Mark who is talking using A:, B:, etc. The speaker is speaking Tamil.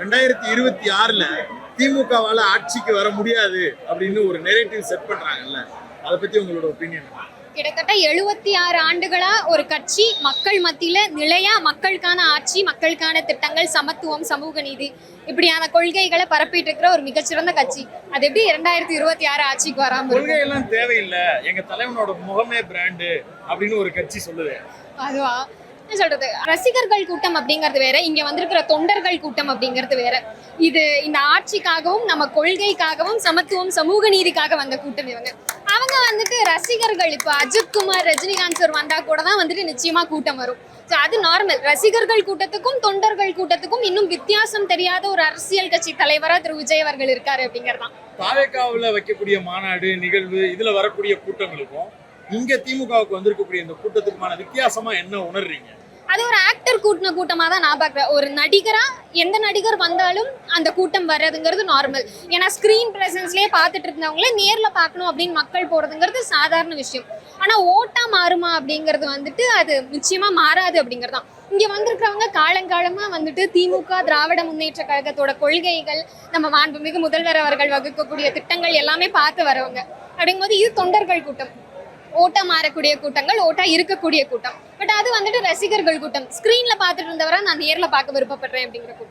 A: ரெண்டாயிரத்தி இருபத்தி ஆறுல திமுகவால ஆட்சிக்கு வர முடியாது அப்படின்னு ஒரு நெரேட்டிவ் செட் பண்றாங்கல்ல. அதை பத்தி உங்களோட ஒப்பீனியன்
B: கிட்டத்தட்ட எழுபத்தி ஆறு ஆண்டுகளா ஒரு கட்சி மக்கள் மத்தியில நிலையா மக்களுக்கான ஆட்சி மக்களுக்கான திட்டங்கள் சமத்துவம் சமூக நீதி இப்படியான கொள்கைகளை பரப்பிட்டு இருக்கிற ஒரு மிகச்சிறந்த கட்சி. அது எப்படி இரண்டாயிரத்தி இருபத்தி ஆறு ஆட்சிக்கு வராம இருக்கும்?
A: கொள்கையெல்லாம் தேவையில்லை. எங்க தலைவனோட முகமே பிராண்டு அப்படின்னு ஒரு கட்சி சொல்லுது.
B: அதுவா? சொல்றது? ரசிகர்கள் கூட்டம் அப்படிங்கிறது வேற இங்க வந்திருக்கிற தொண்டர்கள் கூட்டம் அப்படிங்கிறது வேற. இது இந்த ஆட்சிக்காகவும் நம்ம கொள்கைக்காகவும் சமத்துவம் சமூக நீதிக்காக வந்த கூட்டம் இவங்க. அவங்க வந்துட்டு ரசிகர்கள் இப்போ அஜித் குமார் ரஜினிகாந்த் சார் வந்தா கூட தான் வந்துட்டு நிச்சயமா கூட்டம் வரும். ஸோ அது நார்மல் ரசிகர்கள் கூட்டத்துக்கும் தொண்டர்கள் கூட்டத்துக்கும் இன்னும் வித்தியாசம் தெரியாத ஒரு அரசியல் கட்சி தலைவரா திரு. விஜய் அவர்கள் இருக்காரு அப்படிங்கறதுதான்
A: தாவேக்காவில் வைக்கக்கூடிய மாநாடு நிகழ்வு இதுல வரக்கூடிய கூட்டங்களுக்கும் இங்க திமுகவுக்கு வந்திருக்கக்கூடிய இந்த கூட்டத்துக்குமான வித்தியாசமா என்ன உணர்றீங்க?
B: அது ஒரு ஆக்டர் கூட்டின கூட்டமா தான் நான் பார்க்குறேன். ஒரு நடிகரா எந்த நடிகர் வந்தாலும் அந்த கூட்டம் வர்றதுங்கிறது நார்மல் ஏன்னா ஸ்க்ரீன் ப்ரெசன்ஸ்லேயே பார்த்துட்டு இருந்தவங்களே நேரில் பார்க்கணும் அப்படின்னு மக்கள் போகிறதுங்கிறது சாதாரண விஷயம். ஆனால் ஓட்டா மாறுமா அப்படிங்கிறது வந்துட்டு அது நிச்சயமாக மாறாது அப்படிங்கிறது தான் இங்கே வந்திருக்கிறவங்க காலங்காலமாக வந்துட்டு திமுக திராவிட முன்னேற்ற கழகத்தோட கொள்கைகள் நம்ம மாண்புமிகு முதல்வர் அவர்கள் வகுக்கக்கூடிய திட்டங்கள் எல்லாமே பார்த்து வரவங்க. அப்படிங்கும்போது இது தொண்டர்கள் கூட்டம். ஓட்டா மாறக்கூடிய கூட்டங்கள் ஓட்டா இருக்கக்கூடிய கூட்டம். பட் அது வந்துட்டு ரசிகர்கள் கூட்டம். ஸ்கிரீன்ல பார்த்துட்டு இருந்தவரை நான் நேர்ல பார்க்க விருப்பப்படுறேன் அப்படிங்கிற கூட்டம்.